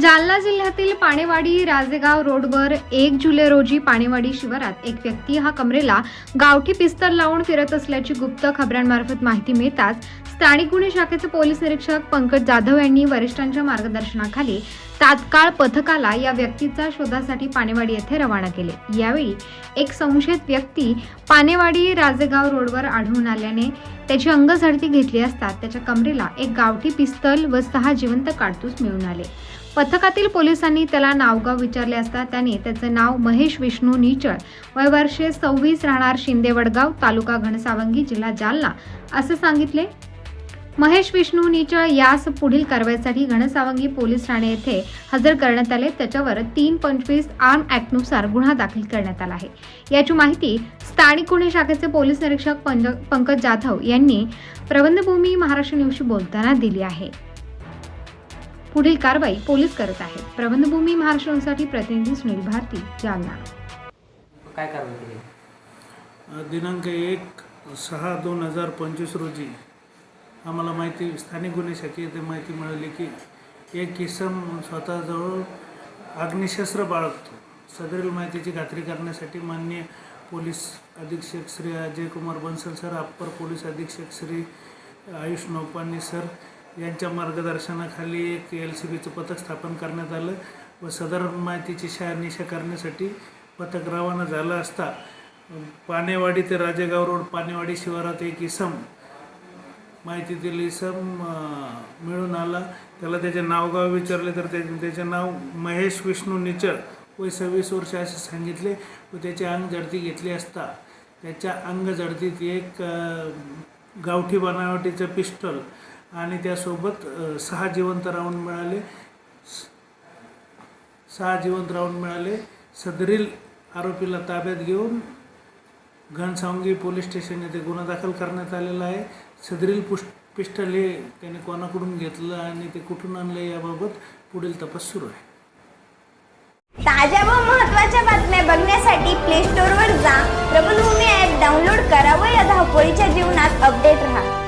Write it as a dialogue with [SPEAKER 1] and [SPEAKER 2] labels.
[SPEAKER 1] जालना जिल्ह्यातील पाणेवाडी राजेगाव रोडवर एक जुलै रोजी पाणेवाडी शिवारात एक व्यक्ती हा कमरेला गावठी पिस्तल लावून फिरत असल्याची गुप्त खबरांमार्फत माहिती मिळताच स्थानिक गुन्हे शाखेचे पोलीस निरीक्षक पंकज जाधव यांनी वरिष्ठांच्या मार्गदर्शनाखाली तात्काळ पथकाला या व्यक्तीचा शोधासाठी पाणेवाडी येथे रवाना केले. यावेळी एक संशयित व्यक्ती पाणेवाडी राजेगाव रोडवर आढळून आल्याने त्याची अंगझडती घेतली असता त्याच्या कमरेला एक गावठी पिस्तल व सहा जिवंत काडतूस मिळून आले. पथकातील पोलिसांनी त्याला नावगाव विचारले असता त्याने त्याचे नाव महेश विष्णू निचळ वय वर्षे सव्वीस राहणार शिंदे वडगाव तालुका घनसावंगी जिल्हा जालना असं सांगितले. महेश विष्णू निचळ यास पुढील कारवाईसाठी घनसावंगी पोलीस ठाणे येथे हजर करण्यात आले. त्याच्यावर तीन पंचवीस आर्म ॲक्टनुसार गुन्हा दाखल करण्यात आला आहे. याची माहिती स्थानिक गुन्हे शाखेचे पोलीस निरीक्षक पंज- पंकज जाधव यांनी प्रबंधभूमी महाराष्ट्र न्यूजशी बोलताना दिली आहे. पुढील कारवाई पोलीस करत आहेत. प्रबंधभूमी महाराष्ट्र न्यूजसाठी प्रतिनिधी सुनील भारती जालना.
[SPEAKER 2] काय कारवाई केली?
[SPEAKER 3] दिनांक एक सहा दोन हजार पंचवीस रोजी आम्हाला माहिती स्थानिक गुन्हे शाखेत माहिती मिळाली की एक इसम स्वतःजवळ अग्निशस्त्र बाळगतो. सदरील माहितीची खात्री करण्यासाठी माननीय पोलीस अधीक्षक Shri Ajay Kumar Bansal sir upper police अधीक्षक श्री आयुष नौपानी सर यांच्या मार्गदर्शनाखाली एक एल सी बीचं पथक स्थापन करण्यात आलं व सदर माहितीची शहानिशा करण्यासाठी पथक रवाना झालं असता पानेवाडी ते राजेगाव रोड पानेवाडी शिवारात एक इसम माहिती दिली इसम मिळून आला. त्याला त्याचे नावगाव विचारले तर त्या त्याचे नाव महेश विष्णू निचळ. वय सव्वीस वर्ष असे सांगितले व त्याची अंग जडती घेतली असता त्याच्या अंग जडतीत एक गावठी बनावटीचं पिस्टल आणि त्यासोबत सहा जिवंत राऊंड मिळाले. सहा जिवंत राऊंड मिळाले. सदरील आरोपीला ताब्यात घेऊन घनसावंगी पोलीस स्टेशन येथे गुन्हा दाखल करण्यात आलेला आहे. सदरील पुष् पिस्टल हे त्याने कोणाकडून घेतलं आणि ते कुठून आणलं याबाबत पुढील तपास सुरू आहे.
[SPEAKER 4] ताज्या व महत्त्वाच्या बातम्या बघण्यासाठी प्ले स्टोअरवर जा. प्रबलभूमी ॲप डाउनलोड करा व या धावपळीच्या जीवनात अपडेट राहा.